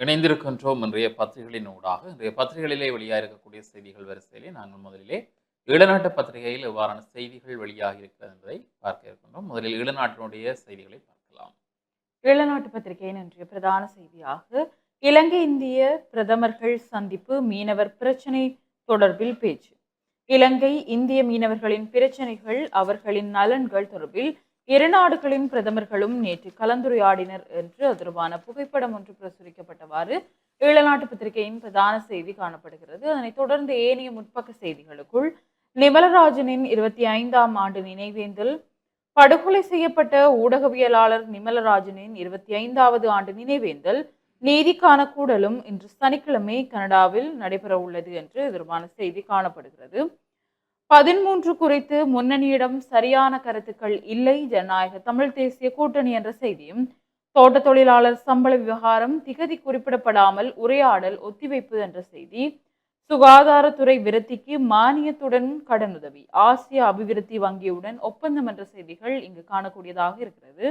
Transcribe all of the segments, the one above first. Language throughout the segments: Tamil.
இணைந்திருக்கின்றோம் இன்றைய பத்திரிகைகளின் ஊடாக. இன்றைய பத்திரிகைகளிலே வெளியாக இருக்கக்கூடிய செய்திகள் வரிசையிலே நாங்கள் முதலிலே ஈழநாட்டு பத்திரிகையில் இவ்வாறான செய்திகள் வெளியாக இருக்கிறது என்பதை பார்க்க இருக்கின்றோம். முதலில் ஈழநாட்டினுடைய செய்திகளை பார்க்கலாம். ஈழநாட்டு பத்திரிகையின் இன்றைய பிரதான செய்தியாக இலங்கை இந்திய பிரதமர்கள் சந்திப்பு மீனவர் பிரச்சினை தொடர்பில் பேச்சு. இலங்கை இந்திய மீனவர்களின் பிரச்சனைகள் அவர்களின் நலன்கள் தொடர்பில் இரு நாடுகளின் பிரதமர்களும் நேற்று கலந்துரையாடினர் என்று அது புகைப்படம் ஒன்று பிரசுரிக்கப்பட்டவாறு ஈழநாட்டு பத்திரிகையின் பிரதான செய்தி காணப்படுகிறது. அதனைத் தொடர்ந்து ஏனைய முற்பக்க செய்திகளுக்குள் நிமலராஜனின் இருபத்தி ஐந்தாம் ஆண்டு நினைவேந்தல் படுகொலை செய்யப்பட்ட ஊடகவியலாளர் நிமலராஜனின் இருபத்தி ஐந்தாவது ஆண்டு நினைவேந்தல் நீதிக்கான கூடலும் இன்று சனிக்கிழமை கனடாவில் நடைபெற உள்ளது என்று எதிர்பான செய்தி காணப்படுகிறது. பதிமூன்று குறித்து முன்னணியிடம் சரியான கருத்துக்கள் இல்லை ஜனநாயக தமிழ் தேசிய கூட்டணி என்ற செய்தியும் தோட்ட தொழிலாளர் சம்பள விவகாரம் திகதி குறிப்பிடப்படாமல் உரையாடல் ஒத்திவைப்பு என்ற செய்தி சுகாதாரத்துறை விருத்திக்கு மானியத்துடன் கடனுதவி ஆசிய அபிவிருத்தி வங்கியுடன் ஒப்பந்தம் என்ற செய்திகள் இங்கு காணக்கூடியதாக இருக்கிறது.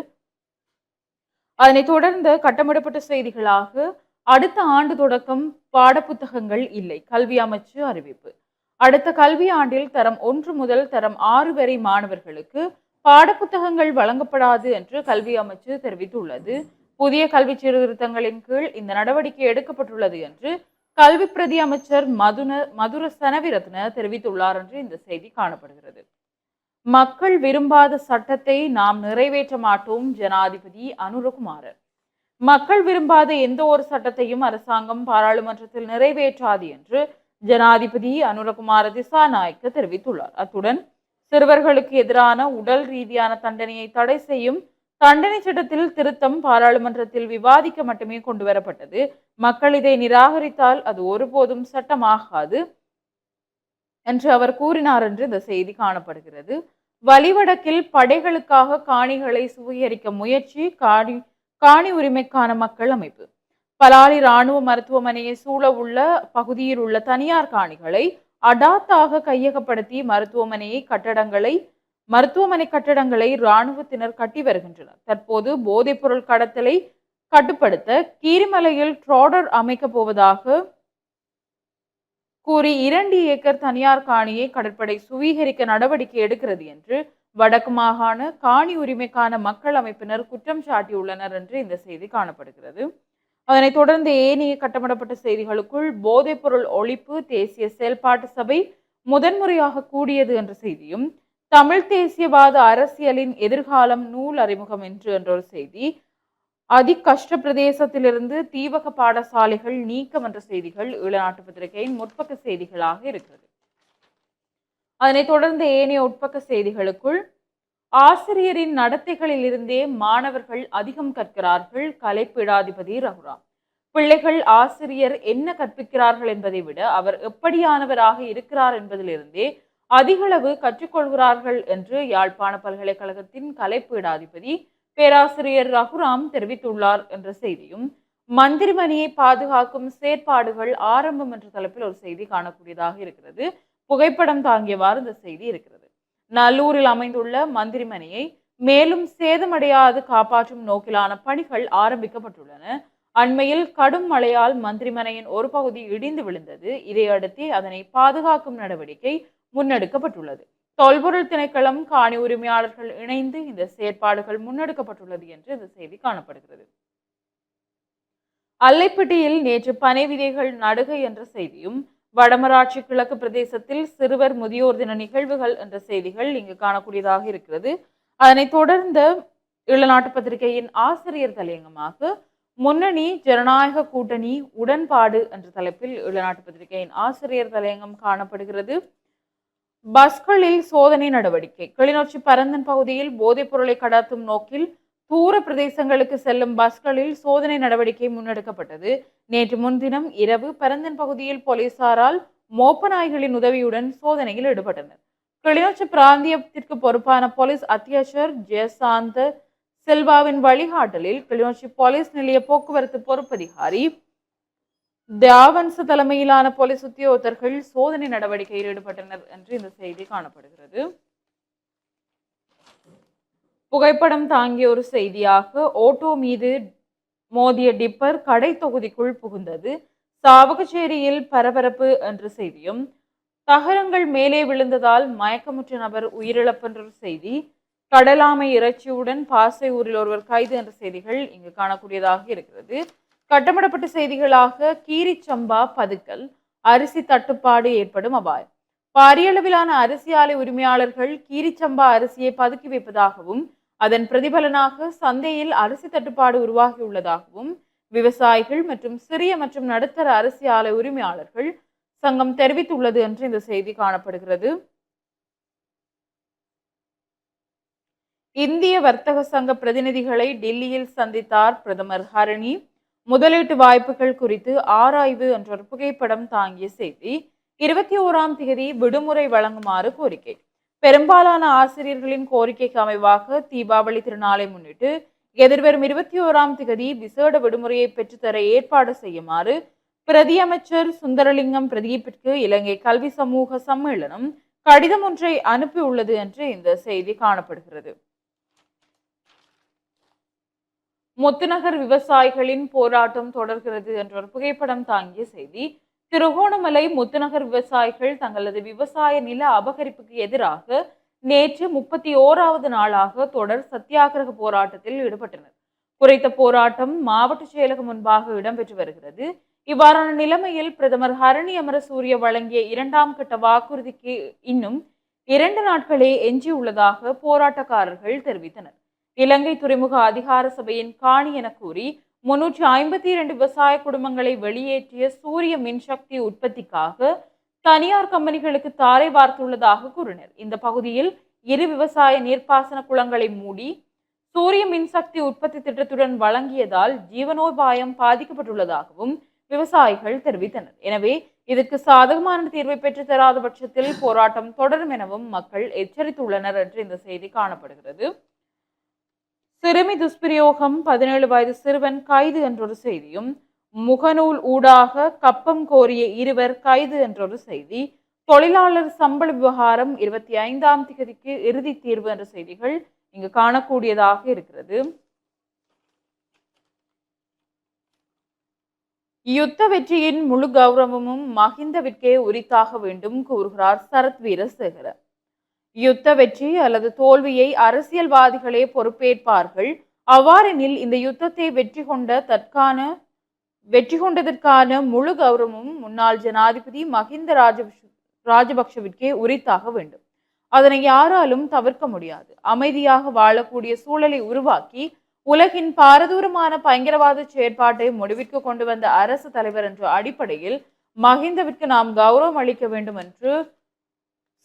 அதனை தொடர்ந்து கட்டமிடப்பட்ட செய்திகளாக அடுத்த ஆண்டு தொடக்கம் பாடப்புத்தகங்கள் இல்லை கல்வி அமைச்சு அறிவிப்பு. அடுத்த கல்வி ஆண்டில் தரம் ஒன்று முதல் தரம் ஆறு வரை மாணவர்களுக்கு பாடப்புத்தகங்கள் வழங்கப்படாது என்று கல்வி அமைச்சு தெரிவித்துள்ளது. புதிய கல்வி சீர்திருத்தங்களின் கீழ் இந்த நடவடிக்கை எடுக்கப்பட்டுள்ளது என்று கல்வி பிரதி அமைச்சர் மதுன மதுர சனவிரத்ன தெரிவித்துள்ளார் என்று இந்த செய்தி காணப்படுகிறது. மக்கள் விரும்பாத சட்டத்தை நாம் நிறைவேற்ற மாட்டோம் ஜனாதிபதி அனுரகுமாரர் மக்கள் விரும்பாத எந்த ஒரு சட்டத்தையும் அரசாங்கம் பாராளுமன்றத்தில் நிறைவேற்றாது என்று ஜனாதிபதி அனுரகுமார திசாநாயக்க தெரிவித்துள்ளார். அத்துடன் சிறுவர்களுக்கு எதிரான உடல் ரீதியான தண்டனையை தடை செய்யும் தண்டனை சட்டத்தில் திருத்தம் பாராளுமன்றத்தில் விவாதிக்க மட்டுமே கொண்டு வரப்பட்டது மக்கள் இதை நிராகரித்தால் அது ஒருபோதும் சட்டமாகாது என்று அவர் கூறினார் என்று இந்த செய்தி காணப்படுகிறது. வலிவடக்கில் படைகளுக்காக காணிகளை சுவீகரிக்க முயற்சி காணி காணி உரிமைக்கான மக்கள் அமைப்பு. பலாலி இராணுவ மருத்துவமனையை சூழ உள்ள பகுதியில் உள்ள தனியார் காணிகளை அடாத்தாக கையகப்படுத்தி மருத்துவமனையை கட்டடங்களை மருத்துவமனை கட்டடங்களை இராணுவத்தினர் கட்டி வருகின்றனர். தற்போது போதைப்பொருள் கடத்தலை கட்டுப்படுத்த கீரிமலையில் ட்ராடர் அமைக்கப் போவதாக கூறி இரண்டு ஏக்கர் தனியார் காணியை கடற்படை சுவீகரிக்க நடவடிக்கை எடுக்கிறது என்று வடக்கு மாகாண காணி உரிமைக்கான மக்கள் அமைப்பினர் குற்றம் சாட்டியுள்ளனர் என்று இந்த செய்தி காணப்படுகிறது. அதனைத் தொடர்ந்து ஏனைய கட்டமிடப்பட்ட செய்திகளுக்குள் போதைப்பொருள் ஒழிப்பு தேசிய செயல்பாட்டு சபை முதன்முறையாக கூடியது என்ற செய்தியும் தமிழ் தேசியவாத அரசியலின் எதிர்காலம் நூல் அறிமுகம் என்று என்ற ஒரு செய்தி அதி கஷ்ட பிரதேசத்திலிருந்து தீவக பாடசாலைகள் நீக்கம் என்ற செய்திகள் ஈழநாட்டு பத்திரிகையின் முற்பக்க செய்திகளாக இருக்கிறது. அதனைத் தொடர்ந்து ஏனைய உட்பக்க செய்திகளுக்குள் ஆசிரியரின் நடத்தைகளில் இருந்தே மாணவர்கள் அதிகம் கற்கிறார்கள் கலைப்பீடாதிபதி ரகுராம். பிள்ளைகள் ஆசிரியர் என்ன கற்பிக்கிறார்கள் என்பதை விட அவர் எப்படியானவராக இருக்கிறார் என்பதிலிருந்தே அதிகளவு கற்றுக்கொள்கிறார்கள் என்று யாழ்ப்பாண பல்கலைக்கழகத்தின் கலைப்பீடாதிபதி பேராசிரியர் ரகுராம் தெரிவித்துள்ளார் என்ற செய்தியும் மந்திரிமணியை பாதுகாக்கும் செயற்பாடுகள் ஆரம்பம் என்ற தலைப்பில் ஒரு செய்தி காணக்கூடியதாக இருக்கிறது. புகைப்படம் தாங்கியவாறு இந்த செய்தி இருக்கிறது. நல்லூரில் அமைந்துள்ள மந்திரிமனையை மேலும் சேதமடையாது காப்பாற்றும் நோக்கிலான பணிகள் ஆரம்பிக்கப்பட்டுள்ளன. அண்மையில் கடும் மழையால் மந்திரிமனையின் ஒரு பகுதி இடிந்து விழுந்தது. இதையடுத்து அதனை பாதுகாக்கும் நடவடிக்கை முன்னெடுக்கப்பட்டுள்ளது. தொல்பொருள் திணைக்களம் காணி உரிமையாளர்கள் இணைந்து இந்த செயற்பாடுகள் முன்னெடுக்கப்பட்டுள்ளது என்று இந்த செய்தி காணப்படுகிறது. அல்லைப்பட்டியில் நேற்று பனை விதைகள் நடுகை என்ற செய்தியும் வடமராட்சி கிழக்கு பிரதேசத்தில் சிறுவர் முதியோர் தின நிகழ்வுகள் என்ற செய்திகள் இங்கு காணக்கூடியதாக இருக்கிறது. அதனைத் தொடர்ந்த இளநாட்டு பத்திரிகையின் ஆசிரியர் தலையங்கமாக முன்னணி ஜனநாயக கூட்டணி உடன்பாடு என்ற தலைப்பில் இளநாட்டு பத்திரிகையின் ஆசிரியர் தலையங்கம் காணப்படுகிறது. பஸ்களில் சோதனை நடவடிக்கை. கிளிநொச்சி பரந்தன் பகுதியில் போதைப் பொருளை கடத்தும் நோக்கில் தூர பிரதேசங்களுக்கு செல்லும் பஸ்களில் சோதனை நடவடிக்கை முன்னெடுக்கப்பட்டது. நேற்று முன்தினம் இரவு பரந்தன் பகுதியில் போலீசாரால் மோப்ப நாய்களின் உதவியுடன் சோதனையில் ஈடுபட்டனர். கிளிநொச்சி பிராந்தியத்திற்கு பொறுப்பான போலீஸ் அத்தியட்சர் ஜெயசாந்த செல்வாவின் வழிகாட்டலில் கிளிநொச்சி போலீஸ் நிலைய போக்குவரத்து பொறுப்பதிகாரி தியாவன்ச தலைமையிலான போலீஸ் உத்தியோகத்தர்கள் சோதனை நடவடிக்கையில் ஈடுபட்டனர் என்று இந்த செய்தி காணப்படுகிறது. புகைப்படம் தாங்கிய ஒரு செய்தியாக ஓட்டோ மீது மோதிய டிப்பர் கடை தொகுதிக்குள் புகுந்தது. சாவகச்சேரியில் பரபரப்பு என்ற செய்தியும் தகரங்கள் மேலே விழுந்ததால் மயக்கமுற்ற நபர் உயிரிழப்பு என்ற ஒரு செய்தி கடலாமை இறைச்சியுடன் பாசை ஊரில் ஒருவர் கைது என்ற செய்திகள் இங்கு காணக்கூடியதாக இருக்கிறது. கட்டமிடப்பட்ட செய்திகளாக கீரிச்சம்பா பதுக்கல் அரிசி தட்டுப்பாடு ஏற்படும் அபாயம். பாரியளவிலான அரிசி ஆலை உரிமையாளர்கள் கீரிச்சம்பா அரிசியை பதுக்கி வைப்பதாகவும் அதன் பிரதிபலனாக சந்தையில் அரிசி தட்டுப்பாடு உருவாகியுள்ளதாகவும் விவசாயிகள் மற்றும் சிறிய மற்றும் நடுத்தர அரிசி ஆலை உரிமையாளர்கள் சங்கம் தெரிவித்துள்ளது என்று இந்த செய்தி காணப்படுகிறது. இந்திய வர்த்தக சங்க பிரதிநிதிகளை டெல்லியில் சந்தித்தார் பிரதமர் ஹரணி. முதலீட்டு வாய்ப்புகள் குறித்து ஆராய்வு என்ற ஒரு புகைப்படம் தாங்கிய செய்தி இருபத்தி ஓராம் தேதி விடுமுறை வழங்குமாறு கோரிக்கை. பெரும்பாலான ஆசிரியர்களின் கோரிக்கைக்கு அமைவாக தீபாவளி திருநாளை முன்னிட்டு எதிர்வரும் இருபத்தி ஓராம் திகதி விசேட விடுமுறையை பெற்றுத்தர ஏற்பாடு செய்யுமாறு பிரதியமைச்சர் சுந்தரலிங்கம் பிரதீப்பிற்கு இலங்கை கல்வி சமூக சம்மேளனம் கடிதம் ஒன்றை அனுப்பியுள்ளது என்று இந்த செய்தி காணப்படுகிறது. முத்துநகர் விவசாயிகளின் போராட்டம் தொடர்கிறது என்ற ஒரு புகைப்படம் தாங்கிய செய்தி திருகோணமலை முத்துநகர் விவசாயிகள் தங்களது விவசாய நில அபகரிப்புக்கு எதிராக நேற்று முப்பத்தி ஓராவது நாளாக தொடர் சத்தியாகிரக போராட்டத்தில் ஈடுபட்டனர். குறைத்த போராட்டம் மாவட்ட செயலகம் முன்பாக இடம்பெற்று வருகிறது. இவ்வாறான நிலைமையில் பிரதமர் ஹரணி அமரசூரிய வழங்கிய இரண்டாம் கட்ட வாக்குறுதிக்கு இன்னும் இரண்டு நாட்களே எஞ்சியுள்ளதாக போராட்டக்காரர்கள் தெரிவித்தனர். இலங்கை துறைமுக அதிகார சபையின் காணி என கூறி முன்னூற்றி ஐம்பத்தி இரண்டு விவசாய குடும்பங்களை வெளியேற்றிய சூரிய மின்சக்தி உற்பத்திக்காக தனியார் கம்பெனிகளுக்கு தாரை வார்த்துள்ளதாக கூறினர். இந்த பகுதியில் இரு விவசாய நீர்ப்பாசன குளங்களை மூடி சூரிய மின்சக்தி உற்பத்தி திட்டத்துடன் வழங்கியதால் ஜீவனோபாயம் பாதிக்கப்பட்டுள்ளதாகவும் விவசாயிகள் தெரிவித்தனர். எனவே இதற்கு சாதகமான தீர்வை பெற்று தராத பட்சத்தில் போராட்டம் தொடரும் எனவும் மக்கள் எச்சரித்துள்ளனர் என்று இந்த செய்தி காணப்படுகிறது. சிறுமி துஷ்பிரயோகம் பதினேழு வயது சிறுவன் கைது என்றொரு செய்தியும் முகநூல் ஊடாக கப்பம் கோரிய இருவர் கைது என்றொரு செய்தி தொழிலாளர் சம்பள விவகாரம் இருபத்தி ஐந்தாம் திகதிக்கு இறுதி தீர்வு என்ற செய்திகள் இங்கு காணக்கூடியதாக இருக்கிறது. யுத்த வெற்றியின் முழு கௌரவமும் மஹிந்தவிற்கே உரித்தாக வேண்டும் கூறுகிறார் சரத் வீரசேகரன் யுத்த வெற்றி அல்லது தோல்வியை அரசியல்வாதிகளே பொறுப்பேற்பார்கள். அவ்வாறெனில் இந்த யுத்தத்தை வெற்றி கொண்ட தற்கான வெற்றி கொண்டதற்கான முழு கௌரவமும் முன்னாள் ஜனாதிபதி மஹிந்த ராஜபக்ஷ ராஜபக்ஷவிற்கே உரித்தாக வேண்டும். அதனை யாராலும் தவிர்க்க முடியாது. அமைதியாக வாழக்கூடிய சூழலை உருவாக்கி உலகின் பாரதூரமான பயங்கரவாத செயற்பாட்டை முடிவிற்கு கொண்டு வந்த அரசு தலைவர் என்ற அடிப்படையில் மஹிந்தவிற்கு நாம் கௌரவம் அளிக்க வேண்டும் என்று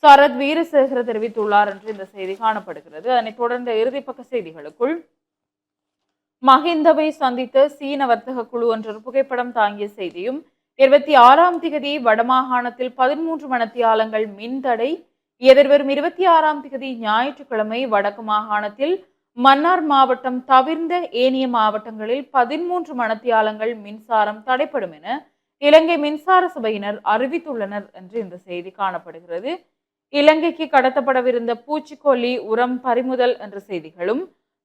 சரத் வீரசேகர தெரிவித்துள்ளார் என்று இந்த செய்தி காணப்படுகிறது. அதனைத் தொடர்ந்த இறுதிப்பக்க செய்திகளுக்குள். மஹிந்தவை சந்தித்த சீன வர்த்தக குழு என்ற புகைப்படம் தாங்கிய செய்தியும் இருபத்தி ஆறாம் திகதி வடமாகாணத்தில் பதிமூன்று மணத்தியாலங்கள் மின்தடை எதிர்வரும் இருபத்தி ஆறாம் திகதி ஞாயிற்றுக்கிழமை வடக்கு மாகாணத்தில் மன்னார் மாவட்டம் தவிர்ந்த ஏனைய மாவட்டங்களில் பதிமூன்று மணத்தியாலங்கள் மின்சாரம் தடைப்படும் என இலங்கை மின்சார சபையினர் அறிவித்துள்ளனர் என்று இந்த செய்தி காணப்படுகிறது. இலங்கைக்கு கடத்தப்படவிருந்த பூச்சிக்கொல்லி உரம் பறிமுதல் என்ற செய்திகளும்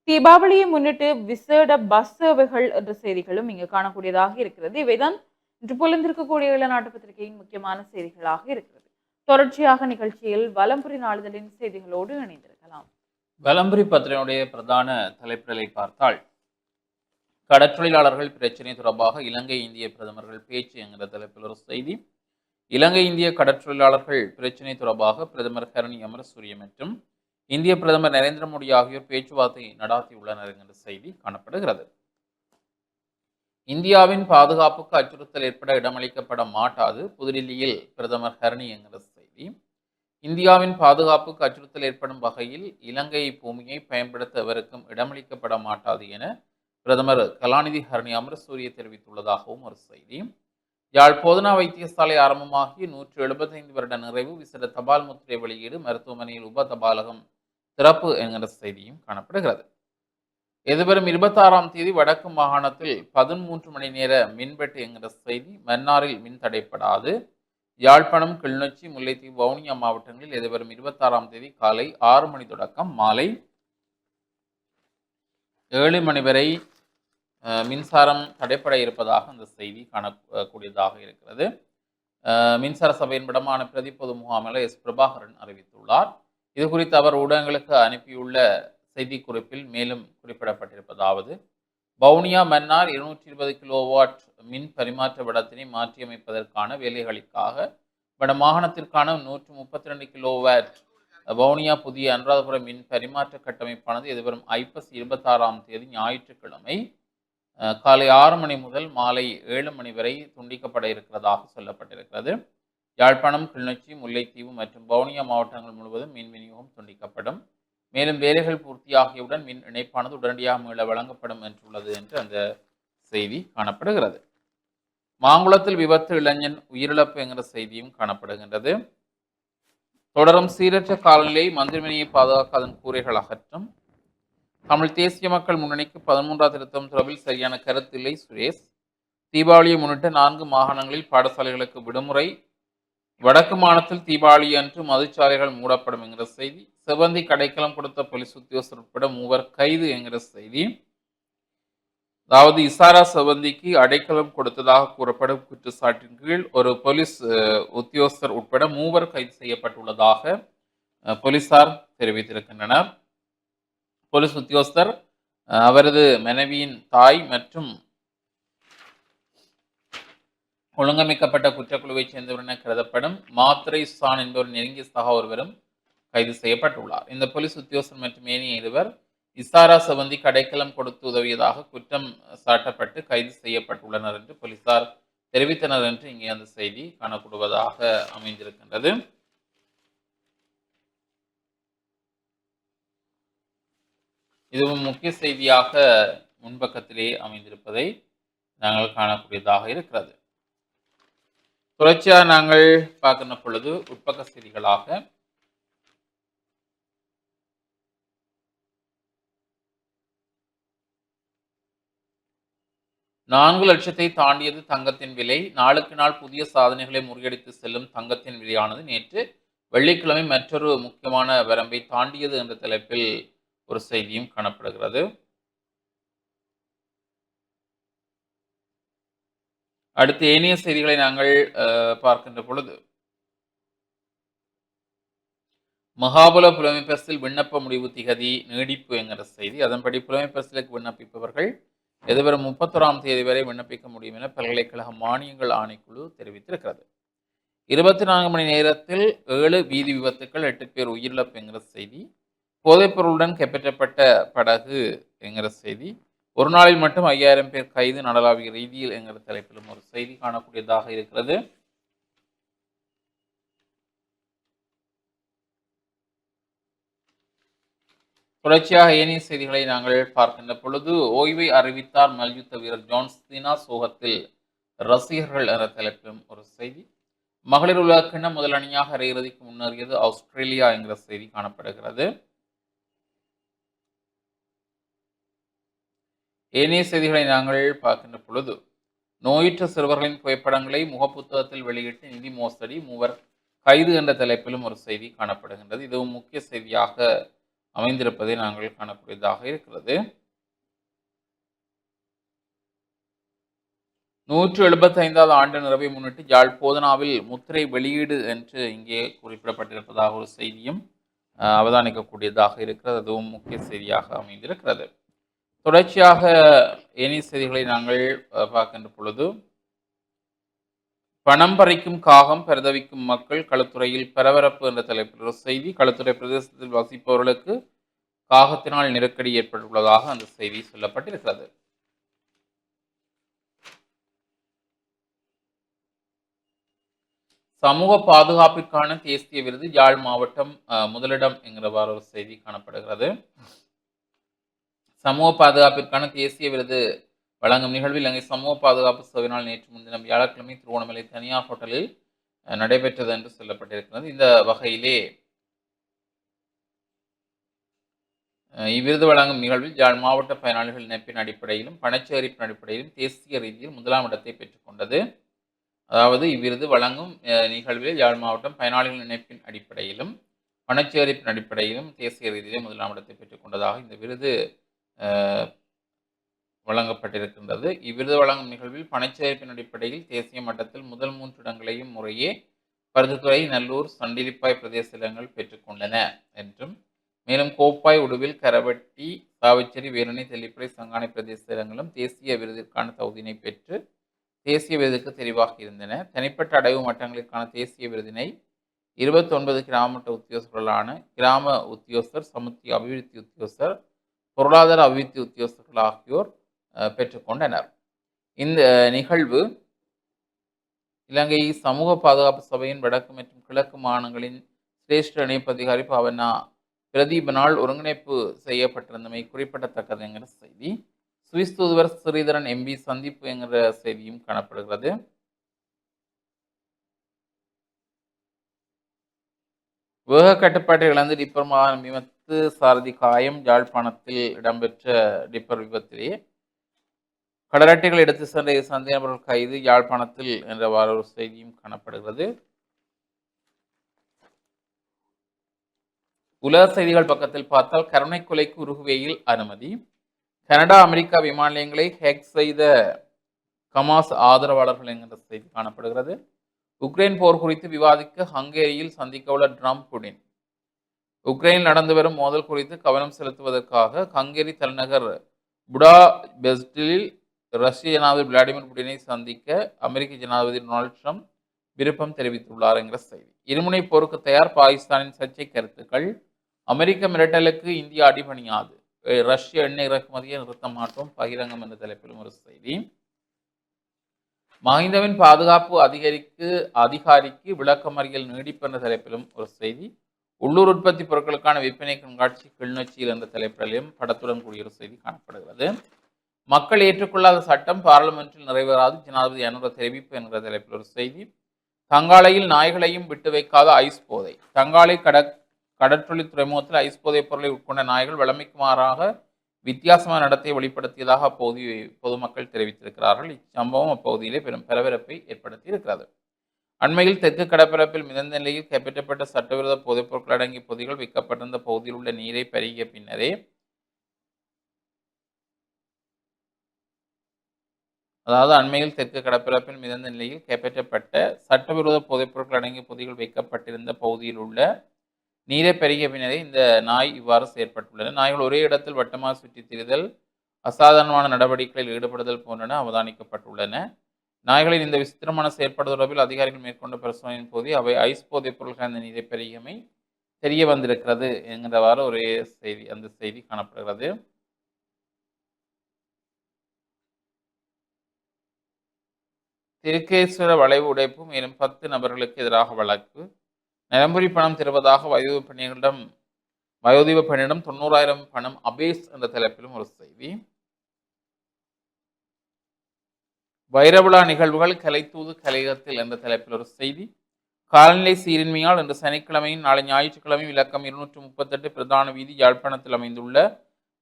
தீபாவளியை முன்னிட்டு விசேட பஸ் சேவைகள் என்ற செய்திகளும் இங்கு காணக்கூடியதாக இருக்கிறது. இவைதான் இன்று புலந்திருக்கக்கூடிய இளநாட்டு பத்திரிகையின் முக்கியமான செய்திகளாக இருக்கிறது. தொடர்ச்சியாக நிகழ்ச்சியில் வலம்புரி நாளிதழின் செய்திகளோடு இணைந்திருக்கலாம். வலம்புரி பத்திரிகையுடைய பிரதான தலைப்புகளை பார்த்தால் கடற்றொழிலாளர்கள் பிரச்சினை தொடர்பாக இலங்கை இந்திய பிரதமர்கள் பேச்சு என்கிற தலைப்பில் ஒரு செய்தி இலங்கை இந்திய கடற்றொழிலாளர்கள் பிரச்சினை தொடர்பாக பிரதமர் ஹரணி அமரசூரிய மற்றும் இந்திய பிரதமர் நரேந்திர மோடி ஆகியோர் பேச்சுவார்த்தை நடாத்தியுள்ளனர் என்ற செய்தி காணப்படுகிறது. இந்தியாவின் பாதுகாப்புக்கு அச்சுறுத்தல் ஏற்பட இடமளிக்கப்பட மாட்டாது. புதுடில்லியில் பிரதமர் ஹரணி என்கிற செய்தி. இந்தியாவின் பாதுகாப்புக்கு அச்சுறுத்தல் ஏற்படும் வகையில் இலங்கை பூமியை பயன்படுத்த எவருக்கும் இடமளிக்கப்பட மாட்டாது என பிரதமர் கலாநிதி ஹரணி அமரசூரிய தெரிவித்துள்ளதாகவும் ஒரு செய்தி. யாழ் போதனா வைத்தியசாலை ஆரம்பமாகி நூற்று எழுபத்தைந்து வருட நிறைவு விசிட தபால் முத்திரை வெளியீடு மருத்துவமனையில் உப தபாலகம் திறப்பு என்கிற செய்தியும் காணப்படுகிறது. எதிர்வரும் இருபத்தாறாம் தேதி வடக்கு மாகாணத்தில் பதிமூன்று மணி நேர மின்வெட்டு என்கிற செய்தி மன்னாரில் மின் தடைப்படாது. யாழ்ப்பாணம் கிளிநொச்சி முல்லைத்தீவு வவுனியா மாவட்டங்களில் எதிர்வரும் இருபத்தாறாம் தேதி காலை ஆறு மணி தொடக்கம் மாலை ஏழு மணி வரை மின்சாரம் தடைப்பட இருப்பதாக அந்த செய்தி காணக்கூடியதாக இருக்கிறது. மின்சார சபையின் விடமான பிரதி பொது முகாமில் எஸ். பிரபாகரன் அறிவித்துள்ளார். இது குறித்து அவர் ஊடகங்களுக்கு அனுப்பியுள்ள செய்தி குறிப்பில் மேலும் குறிப்பிடப்பட்டிருப்பதாவது வவுனியா மன்னார் இருநூற்றி இருபது கிலோவாட் மின் பரிமாற்ற விடத்தினை மாற்றியமைப்பதற்கான வேலைகளுக்காக வட மாகாணத்திற்கான நூற்று முப்பத்தி ரெண்டு கிலோவாட் வவுனியா புதிய அனுராதபுரம் மின் பரிமாற்ற கட்டமைப்பானது எதிர்வரும் ஐப்பசி இருபத்தாறாம் தேதி ஞாயிற்றுக்கிழமை காலை ஆறு மணி முதல் மாலை ஏழு மணி வரை துண்டிக்கப்பட இருக்கிறதாக சொல்லப்பட்டிருக்கிறது. யாழ்ப்பாணம் கிளிநொச்சி முல்லைத்தீவு மற்றும் வவுனியா மாவட்டங்கள் முழுவதும் மின் விநியோகம் துண்டிக்கப்படும். மேலும் வேலைகள் பூர்த்தியாகியவுடன் மின் இணைப்பானது உடனடியாக மீள வழங்கப்படும் என்றுள்ளது என்று அந்த செய்தி காணப்படுகிறது. மாங்குளத்தில் விபத்து இளைஞன் உயிரிழப்பு என்கிற செய்தியும் காணப்படுகின்றது. தொடரும் சீரற்ற காலநிலை பாதுகாக்க அதன் கூரைகள் அகற்றும். தமிழ் தேசிய மக்கள் முன்னணிக்கு பதிமூன்றாம் திருத்தம் தொடர்பில் சரியான கருத்தில்லை சுரேஷ். தீபாவளியை முன்னிட்டு நான்கு மாகாணங்களில் பாடசாலைகளுக்கு விடுமுறை. வடக்கு மாநிலத்தில் தீபாவளி அன்று மதுச்சாலைகள் மூடப்படும் என்கிற செய்தி. செவந்தி கடைக்கலம் கொடுத்த போலீஸ் உத்தியோகஸ்தர் உட்பட மூவர் கைது என்கிற செய்தி. அதாவது இசாரா செவந்திக்கு அடைக்கலம் கொடுத்ததாக கூறப்படும் குற்றச்சாட்டின் கீழ் ஒரு போலீஸ் உத்தியோகஸ்தர் உட்பட மூவர் கைது செய்யப்பட்டுள்ளதாக போலீசார் தெரிவித்திருக்கின்றனர். போலீஸ் உத்தியோகஸ்தர் அவரது மனைவியின் தாய் மற்றும் ஒழுங்கமைக்கப்பட்ட குற்றக்குழுவைச் சேர்ந்தவர் என கருதப்படும் மாத்திரை சான் என்பவர் நெருங்கிய சக ஒருவரும் கைது செய்யப்பட்டுள்ளார். இந்த போலீஸ் உத்தியோகஸ்தர் மற்றும் ஏனைய இருவர் இசாரா சபந்தி கடைக்கலம் கொடுத்து உதவியதாக குற்றம் சாட்டப்பட்டு கைது செய்யப்பட்டுள்ளனர் என்று போலீசார் தெரிவித்தனர் என்று இங்கே அந்த செய்தி காணப்படுவதாக அமைந்திருக்கின்றது. இதுவும் முக்கிய செய்தியாக முன்பக்கத்திலே அமைந்திருப்பதை நாங்கள் காணக்கூடியதாக இருக்கிறது. தொடர்ச்சியாக நாங்கள் பார்க்கின்ற பொழுது உட்பக்க செய்திகளாக நான்கு லட்சத்தை தாண்டியது தங்கத்தின் விலை நாளுக்கு நாள் புதிய சாதனைகளை முறியடித்து செல்லும் தங்கத்தின் விலையானது நேற்று வெள்ளிக்கிழமை மற்றொரு முக்கியமான வரம்பை தாண்டியது என்ற தலைப்பில் ஒரு செய்தியும் காணப்படுகிறது. அடுத்து ஏனைய செய்திகளை நாங்கள் பார்க்கின்ற பொழுது மகாபல புலமை பரிசில் விண்ணப்ப முடிவு திகதி நீடிப்பு என்கிற செய்தி. அதன்படி புலமை பரிசிலுக்கு விண்ணப்பிப்பவர்கள் எதிர்வரும் முப்பத்தொராம் தேதி வரை விண்ணப்பிக்க முடியும் என பல்கலைக்கழக மானியங்கள் ஆணைக்குழு தெரிவித்திருக்கிறது. இருபத்தி நான்கு மணி நேரத்தில் ஏழு வீதி விபத்துக்கள் எட்டு பேர் உயிரிழப்பு என்கிற செய்தி போதைப்பொருளுடன் கைப்பற்றப்பட்ட படகு என்கிற செய்தி. ஒரு நாளில் மட்டும் ஐயாயிரம் பேர் கைது நடலாவிய ரீதியில் என்கிற தலைப்பிலும் ஒரு செய்தி காணக்கூடியதாக இருக்கிறது. தொடர்ச்சியாக ஏனைய செய்திகளை நாங்கள் பார்க்கின்ற பொழுது ஓய்வை அறிவித்தார் மல்யுத்த வீரர் ஜான்ஸ்தீனா சோகத்தில் ரசிகர்கள் என்ற தலைப்பிலும் ஒரு செய்தி. மகளிர் உலகக்கிண்ண முதல் அணியாக அரையிறுதிக்கு முன்னேறியது ஆஸ்திரேலியா என்கிற செய்தி காணப்படுகிறது. ஏனைய செய்திகளை நாங்கள் பார்க்கின்ற பொழுது நோயுற்ற சிறுவர்களின் புகைப்படங்களை முகப்புத்தகத்தில் வெளியிட்டு நிதி மோசடி மூவர் கைது என்ற தலைப்பிலும் ஒரு செய்தி காணப்படுகின்றது. இதுவும் முக்கிய செய்தியாக அமைந்திருப்பதை நாங்கள் காணக்கூடியதாக இருக்கிறது. நூற்று எழுபத்தி ஐந்தாவது ஆண்டு நிறைவை முன்னிட்டு யாழ் போதனாவில் முத்திரை வெளியீடு என்று இங்கே குறிப்பிடப்பட்டிருப்பதாக ஒரு செய்தியும் அவதானிக்கக்கூடியதாக இருக்கிறது. அதுவும் முக்கிய செய்தியாக அமைந்திருக்கிறது. தொடர்ச்சியாக ஏனைய செய்திகளை நாங்கள் பார்க்கின்ற பொழுது பணம் பறிக்கும் காகம் பிரதவிக்கும் மக்கள் களத்துறையில் பரபரப்பு என்ற தலைப்பில் ஒரு செய்தி களத்துறை பிரதேசத்தில் வசிப்பவர்களுக்கு காகத்தினால் நெருக்கடி ஏற்பட்டுள்ளதாக அந்த செய்தி சொல்லப்பட்டிருக்கிறது. சமூக பாதுகாப்பிற்கான தேசிய விருது யாழ் மாவட்டம் அஹ், முதலிடம் என்கிறவாறு ஒரு செய்தி காணப்படுகிறது. சமூக பாதுகாப்பிற்கான தேசிய விருது வழங்கும் நிகழ்வில் இலங்கை சமூக பாதுகாப்பு சபையினால் நேற்று முன்தினம் வியாழக்கிழமை திருவோணமலை தனியார் ஹோட்டலில் நடைபெற்றது என்று சொல்லப்பட்டிருக்கிறது. இந்த வகையிலே இவ்விருது வழங்கும் நிகழ்வில் யாழ் மாவட்ட பயனாளிகள் இணைப்பின் அடிப்படையிலும் பணச்சேரிப்பின் அடிப்படையிலும் தேசிய ரீதியில் முதலாம் இடத்தை பெற்றுக்கொண்டது அதாவது இவ்விருது வழங்கும் நிகழ்வில் யாழ் மாவட்டம் பயனாளிகள் இணைப்பின் அடிப்படையிலும் பணச்சேரிப்பின் அடிப்படையிலும் தேசிய ரீதியிலே முதலாம் இடத்தை பெற்றுக்கொண்டதாக இந்த விருது வழங்கப்பட்டிருக்கின்றது. இவ்விருது வழங்கும் நிகழ்வில் பணச்சேர்ப்பின் அடிப்படையில் தேசிய மட்டத்தில் முதல் மூன்று இடங்களையும் முறையே பருத்தித்துறை நல்லூர் சண்டிலிப்பாய் பிரதேச இடங்கள் பெற்றுக்கொண்டன என்றும் மேலும் கோப்பாய் உடுவில் கரவட்டி சாவச்சேரி வேலணை தெல்லிப்படை சங்கானை பிரதேச இடங்களும் தேசிய விருதிற்கான தகுதியினை பெற்று தேசிய விருதுக்கு தெரிவாக இருந்தன. தனிப்பட்ட அடைவு மட்டங்களுக்கான தேசிய விருதினை இருபத்தொன்பது கிராம உத்தியோகர்களான கிராம உத்தியோகஸ்தர் சமுத்தி அபிவிருத்தி உத்தியோகஸ்தர் பொருளாதார அபிவிருத்தி உத்தியோகஸ்தர்கள் ஆகியோர் பெற்றுக்கொண்டனர். இந்த நிகழ்வு இலங்கை சமூக பாதுகாப்பு சபையின் வடக்கு மற்றும் கிழக்கு மாநிலங்களின் சிரேஷ்ட இணைப்பு அதிகாரி பவனா பிரதீபனால் ஒருங்கிணைப்பு செய்யப்பட்டிருந்தமை குறிப்பிடத்தக்கது என்கிற செய்தி. சுவிஸ் தூதுவர் ஸ்ரீதரன் எம்பி சந்திப்பு என்கிற செய்தியும் காணப்படுகிறது. வேக கட்டுப்பாட்டை இழந்து டிப்ளமா வாகனம் விபத்து சாரதி காயம் யாழ்ப்பாணத்தில் இடம்பெற்ற டிப்பர் விபத்திலே கடலாட்டைகள் எடுத்து சென்ற சந்தேக நபர்கள் கைது யாழ்ப்பாணத்தில் என்றவாறு ஒரு செய்தியும் காணப்படுகிறது. உலக செய்திகள் பக்கத்தில் பார்த்தால் கருணை கொலைக்கு உருகுவேயில் அனுமதி. கனடா அமெரிக்கா விமான நிலையங்களை ஹேக் செய்த கமாஸ் ஆதரவாளர்கள் என்கிற செய்தி காணப்படுகிறது. உக்ரைன் போர் குறித்து விவாதிக்க ஹங்கேரியில் சந்திக்க உள்ள ட்ரம்ப் புடின் உக்ரைனில் நடந்து வரும் மோதல் குறித்து கவனம் செலுத்துவதற்காக ஹங்கேரி தலைநகர் புடா பெஸ்டில் ரஷ்ய ஜனாதிபதி விளாடிமிர் புடினை சந்திக்க அமெரிக்க ஜனாதிபதி டொனால்ட் ட்ரம்ப் விருப்பம் தெரிவித்துள்ளார் என்கிற செய்தி. இருமுனை போருக்கு தயார் பாகிஸ்தானின் சர்ச்சை கருத்துக்கள் அமெரிக்க மிரட்டலுக்கு இந்தியா அடிபணியாது. ரஷ்ய எண்ணெய் இறக்குமதியை நிறுத்த மாட்டோம் பகிரங்கம் என்ற தலைப்பிலும் ஒரு செய்தி. மஹிந்தவின் பாதுகாப்பு அதிகரிக்கு அதிகாரிக்கு விளக்கமறியல் நீடிப்பு என்ற தலைப்பிலும் ஒரு செய்தி. உள்ளூர் உற்பத்தி பொருட்களுக்கான விற்பனை கண்காட்சி கிளிநொச்சியில் என்ற தலைப்பிலும் படத்துடன் கூடிய ஒரு செய்தி காணப்படுகிறது. மக்கள் ஏற்றுக்கொள்ளாத சட்டம் பாராளுமன்றில் நிறைவேறாது. ஜனாதிபதி அனுர தெரிவிப்பு என்கிற தலைப்பில் ஒரு செய்தி. தங்காலையில் நாய்களையும் விட்டு வைக்காத ஐஸ் போதை. தங்காலை கட கடற்றொழி துறைமுகத்தில் ஐஸ் போதைப் பொருளை உட்கொண்ட நாய்கள் வளமைக்கு மாறாக வித்தியாசமான நடத்தை வெளிப்படுத்தியதாக அப்போது பொதுமக்கள் தெரிவித்திருக்கிறார்கள். இச்சம்பவம் அப்பகுதியிலே பெரும் பரபரப்பை ஏற்படுத்தி இருக்கிறது அண்மையில் தெற்கு கடப்பரப்பில் மிதந்த நிலையில் கைப்பற்றப்பட்ட சட்டவிரோத போதைப்பொருட்கள் அடங்கிய பொதிகள் விற்கப்பட்டிருந்த பகுதியில் உள்ள நீரை பருகிய பின்னரே அதாவது அண்மையில் தெற்கு கடப்பரப்பில் மிதந்த நிலையில் கைப்பற்றப்பட்ட சட்டவிரோத போதைப்பொருட்கள் அடங்கிய பொதிகள் வைக்கப்பட்டிருந்த பகுதியில் உள்ள நீரை பெருகிய பின்னரே இந்த நாய் இவ்வாறு செயற்பட்டுள்ளன. நாய்கள் ஒரே இடத்தில் வட்டமாக சுற்றித் திரிதல் அசாதாரணமான நடவடிக்கைகளில் ஈடுபடுதல் போன்றன அவதானிக்கப்பட்டுள்ளன. நாய்களின் இந்த விசித்திரமான செயற்பாடு தொடர்பில் அதிகாரிகள் மேற்கொண்ட பரிசோதனையின் போது அவை ஐஸ் போதைப் பொருள்கள் அந்த நீரை பெருகியமை தெரிய வந்திருக்கிறது என்கிறவாறு ஒரு செய்தி அந்த செய்தி காணப்படுகிறது. திருக்கேஸ்வர வளைவு உடைப்பு மேலும் பத்து நபர்களுக்கு எதிராக வழக்கு. நிலம்புரி பணம் தருவதாக வயோதிப பெண்ணிடம் வயோதிப பெண்ணிடம் தொண்ணூறாயிரம் பணம் அபேஸ் என்ற தலைப்பிலும் ஒரு செய்தி. வைரவிழா நிகழ்வுகள் கலைத்தூது கலையகத்தில் என்ற தலைப்பில் ஒரு செய்தி. காலநிலை சீரின்மையால் இன்று சனிக்கிழமையும் நாளை ஞாயிற்றுக்கிழமையும் இலக்கம் இருநூற்று முப்பத்தெட்டு பிரதான வீதி யாழ்ப்பாணத்தில் அமைந்துள்ள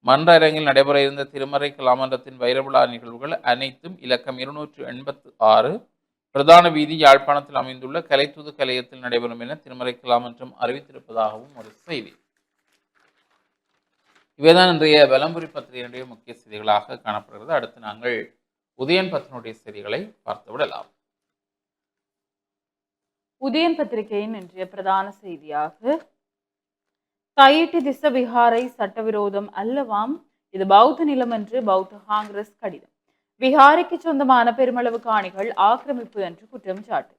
மன்ற அரங்கில் நடைபெற இருந்த திருமறை கலாமன்றத்தின் வைரவிழா நிகழ்வுகள் அனைத்தும் இலக்கம் இருநூற்று எண்பத்து ஆறு பிரதான வீதி யாழ்ப்பாணத்தில் அமைந்துள்ள கலைத்தூது கலையத்தில் நடைபெறும் என திருமறை கலாமன்றம் அறிவித்திருப்பதாகவும் ஒரு செய்தி. இவைதான் இன்றைய வலம்புரி பத்திரிகையினுடைய முக்கிய செய்திகளாக காணப்படுகிறது. அடுத்து நாங்கள் உதயன் பத்தினுடைய செய்திகளை பார்த்து விடலாம். உதயன் பத்திரிகையின் இன்றைய பிரதான செய்தியாக தையிட்டி திச விஹாரை சட்டவிரோதம் அல்லவாம்? இது பௌத்த நிலம் என்று பௌத்த காங்கிரஸ் கடிதம். விஹாரைக்கு சொந்தமான பெருமளவு காணிகள் ஆக்கிரமிப்பு என்று குற்றம் சாட்டு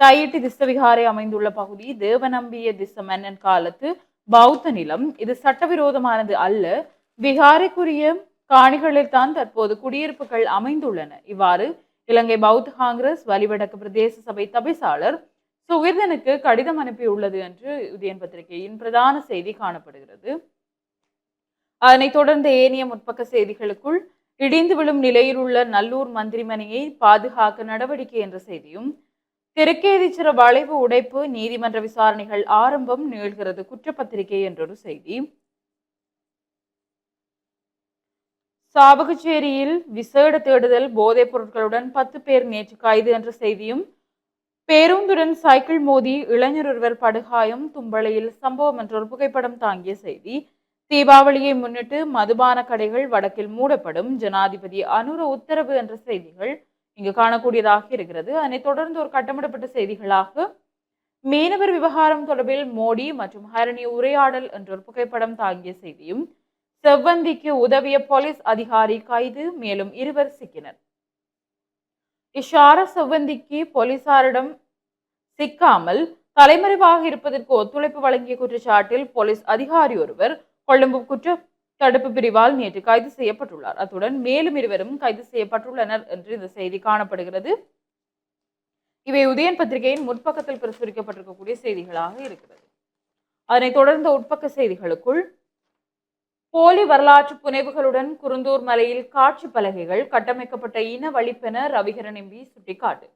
தையிட்டி திச விஹாரை அமைந்துள்ள பகுதி தேவநம்பிய திச மன்னன் காலத்து பௌத்த நிலம். இது சட்டவிரோதமானது அல்ல. விஹாரைக்குரிய காணிகளில் தான் தற்போது குடியிருப்புகள் அமைந்துள்ளன. இவ்வாறு இலங்கை பௌத்த காங்கிரஸ் வலிவடக்கு பிரதேச சபை தபிசாளர் சுகிர்தனுக்கு கடிதம் அனுப்பியுள்ளது என்று உதயன் பத்திரிகையின் பிரதான செய்தி காணப்படுகிறது. அதனைத் தொடர்ந்து ஏனைய முற்பக்க செய்திகளுக்குள் இடிந்து விழும் நிலையில் உள்ள நல்லூர் மந்திரிமனையை பாதுகாக்க நடவடிக்கை என்ற செய்தியும் திருக்கேதீச்சர வளைவு உடைப்பு நீதிமன்ற விசாரணைகள் ஆரம்பம் நிகழ்கிறது குற்றப்பத்திரிகை என்றொரு செய்தி சாபகச்சேரியில் விசேட தேடுதல் போதைப் பொருட்களுடன் பத்து பேர் நேற்று கைது என்ற செய்தியும் பேருந்துடன் சைக்கிள் மோதி இளைஞர் ஒருவர் படுகாயம் தும்பளையில் சம்பவம் என்ற ஒரு புகைப்படம் தாங்கிய செய்தி. தீபாவளியை முன்னிட்டு மதுபான கடைகள் வடக்கில் மூடப்படும். ஜனாதிபதி அனுர உத்தரவு என்ற செய்திகள் இங்கு காணக்கூடியதாக இருக்கிறது. அதனைத் தொடர்ந்து ஒரு கட்டமிடப்பட்ட செய்திகளாக மீனவர் விவகாரம் தொடர்பில் மோடி மற்றும் ஹரணி உரையாடல் என்ற ஒரு புகைப்படம் தாங்கிய செய்தியும் செவ்வந்திக்கு உதவிய போலீஸ் அதிகாரி கைது மேலும் இருவர் சிக்கினர். இஷார செவ்வந்திக்கு போலீசாரிடம் சிக்காமல் தலைமறைவாக இருப்பதற்கு ஒத்துழைப்பு வழங்கிய குற்றச்சாட்டில் போலீஸ் அதிகாரி ஒருவர் கொழும்பு குற்ற தடுப்பு பிரிவால் நேற்று கைது செய்யப்பட்டுள்ளார். அத்துடன் மேலும் இருவரும் கைது செய்யப்பட்டுள்ளனர் என்று இந்த செய்தி காணப்படுகிறது. இவை உதயன் பத்திரிகையின் முற்பக்கத்தில் பிரசுரிக்கப்பட்டிருக்கக்கூடிய செய்திகளாக இருக்கிறது. அதனைத் தொடர்ந்த உட்பக்க செய்திகளுக்குள் போலி வரலாற்று புனைவுகளுடன் குருந்தூர் மலையில் காட்சி பலகைகள் கட்டமைக்கப்பட்ட இன வழிப்பென ரவிகரன் எம்பி சுட்டிக்காட்டு.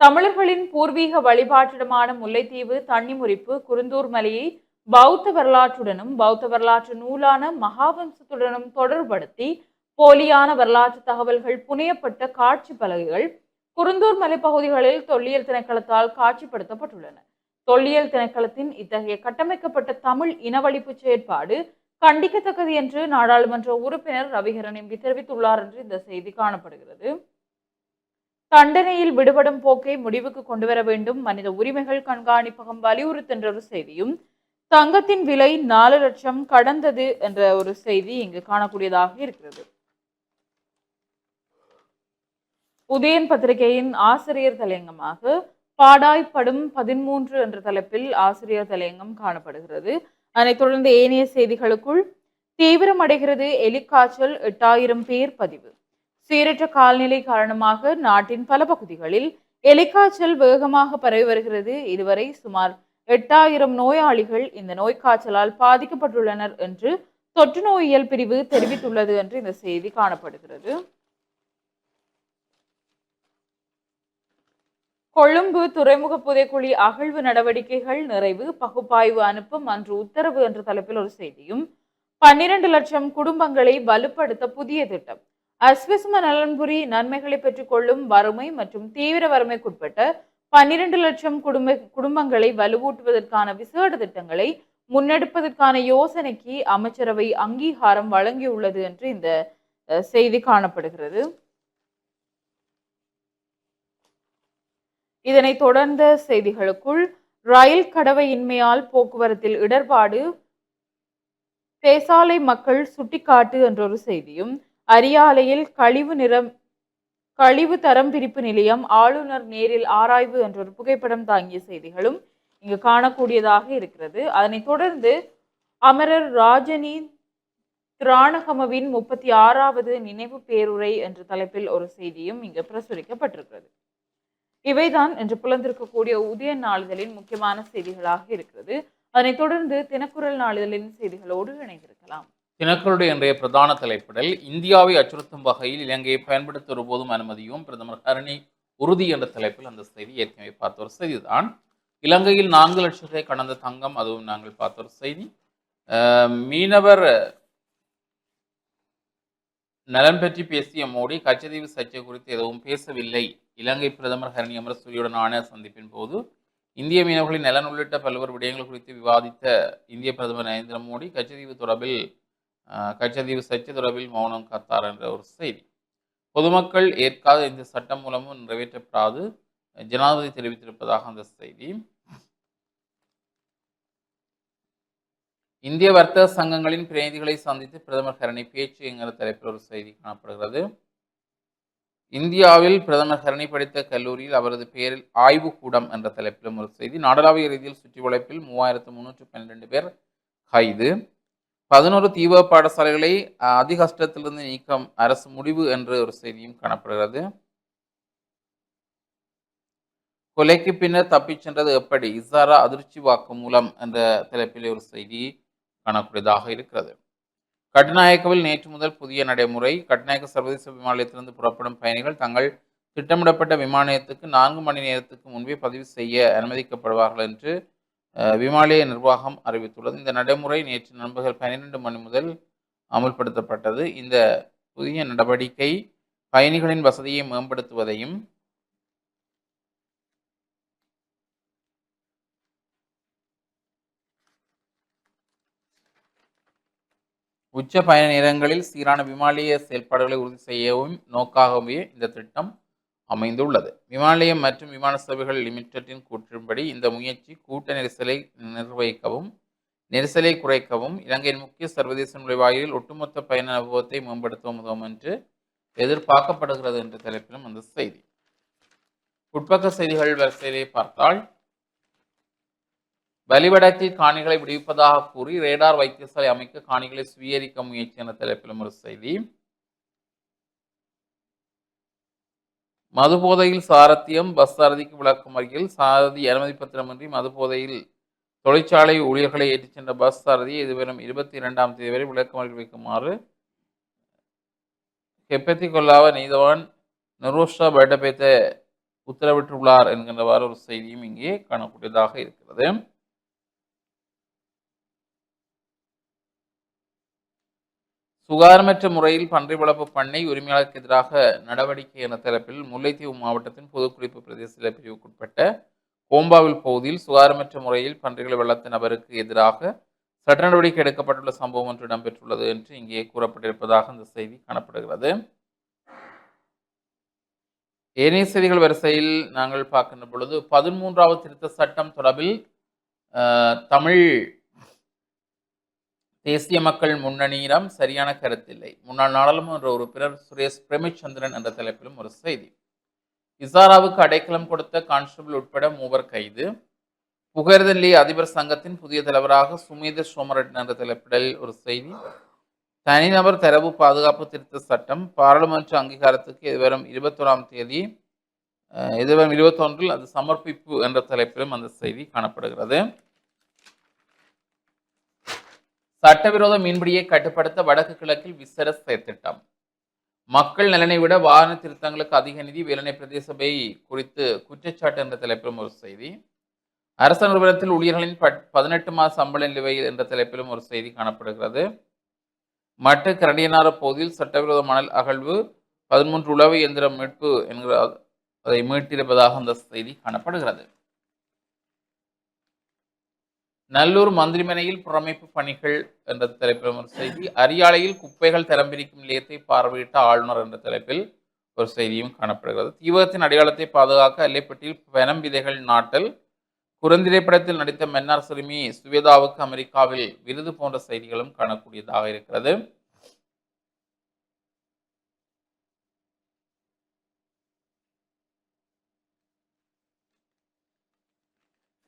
தமிழர்களின் பூர்வீக வழிபாட்டிடமான முல்லைத்தீவு தண்ணிமுறிப்பு குருந்தூர் மலையை பௌத்த வரலாற்றுடனும் பௌத்த வரலாற்று நூலான மகாவம்சத்துடனும் தொடர்படுத்தி போலியான வரலாற்று தகவல்கள் புனையப்பட்ட காட்சி பலகைகள் குருந்தூர் மலை பகுதிகளில் தொல்லியல் திணைக்களத்தால் காட்சிப்படுத்தப்பட்டுள்ளன. தொல்லியல் திணைக்களத்தின் இத்தகைய கட்டமைக்கப்பட்ட தமிழ் இனவழிப்பு செயற்பாடு கண்டிக்கத்தக்கது என்று நாடாளுமன்ற உறுப்பினர் ரவிகரன் எம்பி தெரிவித்துள்ளார் என்று இந்த செய்தி காணப்படுகிறது. தண்டனையில் விடுபடும் போக்கை முடிவுக்கு கொண்டுவர வேண்டும். மனித உரிமைகள் கண்காணிப்பகம் வலியுறுத்துகின்ற ஒரு செய்தியும் தங்கத்தின் விலை நாலு லட்சம் கடந்தது என்ற ஒரு செய்தி இங்கு காணக்கூடியதாக இருக்கிறது. உதயன் பத்திரிகையின் ஆசிரியர் தலையங்கமாக பாடாய்ப்படும் பதிமூன்று என்ற தலைப்பில் ஆசிரியர் தலையங்கம் காணப்படுகிறது. அதனைத் தொடர்ந்து ஏனைய செய்திகளுக்குள். தீவிரமடைகிறது எலிக்காய்ச்சல் எட்டாயிரம் பேர் பதிவு. சீரற்ற கால்நிலை காரணமாக நாட்டின் பல பகுதிகளில் எலிக்காய்ச்சல் வேகமாக பரவி வருகிறது. இதுவரை சுமார் எட்டாயிரம் நோயாளிகள் இந்த நோய் காய்ச்சலால் பாதிக்கப்பட்டுள்ளனர் என்று தொற்று நோயியல் பிரிவு தெரிவித்துள்ளது என்று இந்த செய்தி காணப்படுகிறது. கொழும்பு துறைமுக புதைக்குழி அகழ்வு நடவடிக்கைகள் நிறைவு பகுப்பாய்வு அனுப்பும் அன்று உத்தரவு என்ற தலைப்பில் ஒரு செய்தியும். பன்னிரண்டு லட்சம் குடும்பங்களை வலுப்படுத்த புதிய திட்டம். அஸ்விஸ்ம நலன்புரி நன்மைகளை பெற்றுக்கொள்ளும் வறுமை மற்றும் தீவிர வறுமைக்குட்பட்ட பன்னிரண்டு லட்சம் குடும்ப குடும்பங்களை வலுவூட்டுவதற்கான விசேட திட்டங்களை முன்னெடுப்பதற்கான யோசனைக்கு அமைச்சரவை அங்கீகாரம் வழங்கியுள்ளது என்று இந்த செய்தி காணப்படுகிறது. இதனைத் தொடர்ந்த செய்திகளுக்குள் ரயில் கடவையின்மையால் போக்குவரத்தில் இடர்பாடு பேசாலை மக்கள் சுட்டிக்காட்டு என்றொரு செய்தியும் அரியாலையில் கழிவு நிறம் கழிவு தரம் பிரிப்பு நிலையம் ஆளுநர் நேரில் ஆராய்வு என்றொரு புகைப்படம் தாங்கிய செய்திகளும் இங்கு காணக்கூடியதாக இருக்கிறது. அதனைத் தொடர்ந்து அமரர் ராஜனி திராணகமவின் முப்பத்தி ஆறாவது நினைவு பேருரை என்ற தலைப்பில் ஒரு செய்தியும் இங்கு பிரசுரிக்கப்பட்டிருக்கிறது. இவைதான் இன்று புலந்திருக்கக்கூடிய உதய நாளிதழின் முக்கியமான செய்திகளாக இருக்கிறது. அதனைத் தொடர்ந்து தினக்குரல் நாளிதழின் செய்திகளோடு இணைந்திருக்கலாம். தினக்குரலுடைய இன்றைய பிரதான தலைப்பிடல் இந்தியாவை அச்சுறுத்தும் வகையில் இலங்கையை பயன்படுத்த ஒருபோதும் அனுமதியும் பிரதமர் ஹரணி உறுதி என்ற தலைப்பில் அந்த செய்தி ஏற்கனவே பார்த்த ஒரு செய்திதான். இலங்கையில் நான்கு லட்சம் ரூபாய் கடந்த தங்கம் அதுவும் நாங்கள் பார்த்த ஒரு செய்தி. மீனவர் நலன் பற்றி பேசிய மோடி கச்சதீவு சர்ச்சை குறித்து எதுவும் பேசவில்லை. இலங்கை பிரதமர் ஹரணி அமரசூரியுடனான சந்திப்பின் போது இந்திய மீனவர்களின் நலன் உள்ளிட்ட பல்வேறு விடயங்கள் குறித்து விவாதித்த இந்திய பிரதமர் நரேந்திர மோடி கச்சதீவு தொடர்பில் கச்சதீவு சர்ச்சை தொடர்பில் மௌனம் காத்தார் என்ற ஒரு செய்தி. பொதுமக்கள் ஏற்காத இந்த சட்டம் மூலமும் நிறைவேற்றப்படாது ஜனாதிபதி தெரிவித்திருப்பதாக அந்த செய்தி. இந்திய வர்த்தக சங்கங்களின் பிரதிநிதிகளை சந்தித்து பிரதமர் ஹரணி பேச்சு என்கிற தலைப்பில் ஒரு செய்தி காணப்படுகிறது. இந்தியாவில் பிரதமர் ஹரணி படித்த கல்லூரியில் அவரது பெயரில் ஆய்வுக்கூடம் என்ற தலைப்பிலும் ஒரு செய்தி. நாடளாவிய ரீதியில் சுற்றி வளைப்பில் மூவாயிரத்து முன்னூற்று பன்னிரெண்டு பேர் கைது. பதினோரு தீவிர பாடசாலைகளை அஹ், அதி கஷ்டத்திலிருந்து நீக்கம் அரசு முடிவு என்று ஒரு செய்தியும் காணப்படுகிறது. கொலைக்கு பின்னர் தப்பிச் சென்றது எப்படி? இசாரா அதிர்ச்சி வாக்குமூலம் என்ற தலைப்பிலே ஒரு செய்தி காணக்கூடியதாக இருக்கிறது. கட்டுநாயக்கவில் நேற்று முதல் புதிய நடைமுறை கட்டுநாயக்க சர்வதேச விமானத்திலிருந்து புறப்படும் பயணிகள் தங்கள் திட்டமிடப்பட்ட விமான நிலையத்துக்கு நான்கு மணி நேரத்துக்கு முன்பே பதிவு செய்ய அனுமதிக்கப்படுவார்கள் என்று விமானய நிர்வாகம் அறிவித்துள்ளது. இந்த நடைமுறை நேற்று நண்பகல் பன்னிரெண்டு மணி முதல் அமுல்படுத்தப்பட்டது. இந்த புதிய நடவடிக்கை பயணிகளின் வசதியை மேம்படுத்துவதையும் உச்ச பயண நேரங்களில் சீரான விமானிய செயல்பாடுகளை உறுதி செய்யவும் நோக்காகவே இந்த திட்டம் அமைந்துள்ளது. விமானியம் மற்றும் விமான சேவைகள் லிமிடெட்டின் கூற்றின்படி இந்த முயற்சி கூட்ட நெரிசலை நிர்வகிக்கவும் நெரிசலை குறைக்கவும் இலங்கையின் முக்கிய சர்வதேச நுழைவாயிலில் ஒட்டுமொத்த பயண அனுபவத்தை மேம்படுத்தவும் உதவும் என்று எதிர்பார்க்கப்படுகிறது என்ற தலைப்பிலும் அந்த செய்தி. உட்பக்க செய்திகள் வரிசையிலே பார்த்தால் வலிவடக்கில் காணிகளை விடுவிப்பதாக கூறி ரேடார் வைத்தியசாலை அமைக்க காணிகளை சுவீகரிக்க முயற்சி என்ற தலைப்பிலும் ஒரு செய்தி. மதுபோதையில் சாரத்தியம் பஸ் சாரதிக்கு விளக்கும் அருகில் சாரதி அனுமதி பத்திரமின்றி மதுபோதையில் தொழிற்சாலை ஊழியர்களை ஏற்றிச் சென்ற பஸ் சாரதியை இதுவரும் இருபத்தி இரண்டாம் தேதி வரை விளக்கமறில் வைக்குமாறு கெப்பத்தி கொல்லாவ நீதவான் நிரோஷா பேட்டபேத்த உத்தரவிட்டுள்ளார் என்கின்றவாறு ஒரு செய்தியும் இங்கே காணக்கூடியதாக இருக்கிறது. சுகாதாரமற்ற முறையில் பன்றி வளர்ப்பு பண்ணை உரிமையாளருக்கு எதிராக நடவடிக்கை என தரப்பில் முல்லைத்தீவு மாவட்டத்தின் பொதுக்குறிப்பு பிரதேச பிரிவுக்குட்பட்ட கோம்பாவில் பகுதியில் சுகாதாரமற்ற முறையில் பன்றிகளை வளர்த்த நபருக்கு எதிராக சட்ட நடவடிக்கை எடுக்கப்பட்டுள்ள சம்பவம் ஒன்று இடம்பெற்றுள்ளது என்று இங்கே கூறப்பட்டிருப்பதாக இந்த செய்தி காணப்படுகிறது. ஏனைய செய்திகள் வரிசையில் நாங்கள் பார்க்கின்ற பொழுது பதிமூன்றாவது திருத்த சட்டம் தொடர்பில் தமிழ் தேசிய மக்கள் முன்னணியிடம் சரியான கருத்தில்லை. முன்னாள் நாடாளுமன்ற உறுப்பினர் சுரேஷ் பிரேமச்சந்திரன் என்ற தலைப்பிலும் ஒரு செய்தி. இசாராவுக்கு அடைக்கலம் கொடுத்த கான்ஸ்டபிள் உட்பட மூவர் கைது. புகர்தல்லி அதிபர் சங்கத்தின் புதிய தலைவராக சுமேத சோமரட்ன என்ற தலைப்பிடல் ஒரு செய்தி. தனிநபர் தரவு பாதுகாப்பு திருத்த சட்டம் பாராளுமன்ற அங்கீகாரத்துக்கு எதிர்வரும் இருபத்தோராம் தேதி எதிர்வரும் இருபத்தொன்றில் அது சமர்ப்பிப்பு என்ற தலைப்பிலும் அந்த செய்தி காணப்படுகிறது. சட்டவிரோத மீன்பிடியை கட்டுப்படுத்த வடக்கு கிழக்கில் விசேட செயற்திட்டம். மக்கள் நலனை விட வாகன திருத்தங்களுக்கு அதிக நிதி வேலனை பிரதேச சபை குறித்து குற்றச்சாட்டு என்ற தலைப்பிலும் ஒரு செய்தி. அரச நிறுவனத்தில் ஊழியர்களின் பட்- பதினெட்டு மாத சம்பள நிலுவையில் என்ற தலைப்பிலும் ஒரு செய்தி காணப்படுகிறது. மட்டு கரடியனார பகுதியில் சட்டவிரோத மணல் அகழ்வு பதிமூன்று உளவு இயந்திரம் மீட்பு என்கிற அதை மீட்டிருப்பதாக அந்த செய்தி காணப்படுகிறது. நல்லூர் மந்திரிமனையில் புறமைப்பு பணிகள் என்ற தலைப்பில் ஒரு செய்தி. அரியாலையில் குப்பைகள் திறம்பிரிக்கும் நிலையத்தை பார்வையிட்ட ஆளுநர் என்ற தலைப்பில் ஒரு செய்தியும் காணப்படுகிறது. தீவகத்தின் அடையாளத்தை பாதுகாக்க அல்லைப்பட்டியில் பெனம் விதைகள் நாட்டல். குறுந்திரைப்படத்தில் நடித்த மன்னார் சிறுமி சுவேதாவுக்கு அமெரிக்காவில் விருது போன்ற செய்திகளும் காணக்கூடியதாக இருக்கிறது.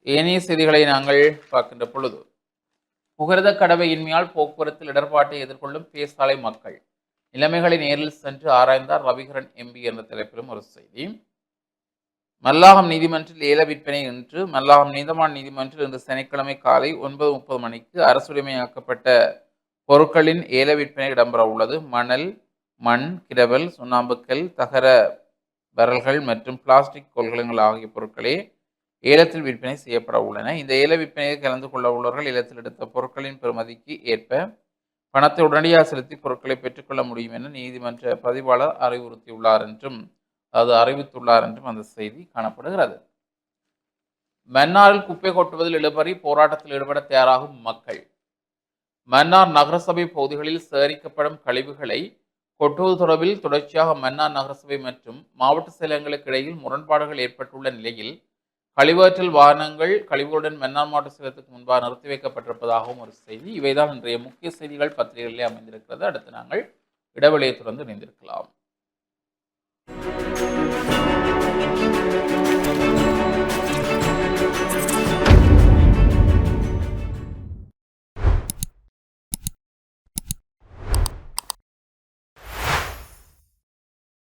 ஏனைய செய்திகளை நாங்கள் பார்க்கின்ற பொழுது புகரத கடவையின்மையால் போக்குவரத்தில் இடர்பாட்டை எதிர்கொள்ளும் பேசாலை மக்கள் நிலைமைகளை நேரில் சென்று ஆராய்ந்தார் ரவிகரன் எம்பி என்ற தலைப்பிலும் ஒரு செய்தி. மல்லாகம் நீதிமன்றில் ஏல விற்பனை இன்று மல்லாகம் நீதமான நீதிமன்றில் இன்று சனிக்கிழமை காலை ஒன்பது முப்பது மணிக்கு அரசுடைமையாக்கப்பட்ட பொருட்களின் ஏல விற்பனை இடம்பெற உள்ளது. மணல் மண் கிரவல் சுண்ணாம்புக்கல் தகர வரல்கள் மற்றும் பிளாஸ்டிக் கொள்கலங்கள் ஆகிய பொருட்களே ஏலத்தில் விற்பனை செய்யப்பட உள்ளன. இந்த ஏல விற்பனையில் கலந்து கொள்ள உள்ளவர்கள் ஏலத்தில் எடுத்த பொருட்களின் பெறுமதிக்கு ஏற்ப பணத்தை உடனடியாக செலுத்தி பொருட்களை பெற்றுக்கொள்ள முடியும் என நீதிமன்ற பதிவாளர் அறிவுறுத்தியுள்ளார் என்றும் அது அறிவித்துள்ளார் என்றும் அந்த செய்தி காணப்படுகிறது. மன்னாரில் குப்பை கொட்டுவதில் இழுபறி போராட்டத்தில் ஈடுபட தயாராகும் மக்கள். மன்னார் நகரசபை பகுதிகளில் சேகரிக்கப்படும் கழிவுகளை கொட்டுவது தொடர்பில் தொடர்ச்சியாக மன்னார் நகரசபை மற்றும் மாவட்ட செயலகங்களுக்கு இடையில் முரண்பாடுகள் ஏற்பட்டுள்ள நிலையில் கழிவாற்றல் வாகனங்கள் கழிவுகளுடன் மாவட்ட சிலத்துக்கு முன்பாக நிறுத்தி வைக்கப்பட்டிருப்பதாகவும் ஒரு செய்தி. இவைதான் இன்றைய முக்கிய செய்திகள். பத்திரிகைகளிலே அமைந்திருக்கிறது. அடுத்து நாங்கள் இடைவெளியை தொடர்ந்து இணைந்திருக்கலாம்.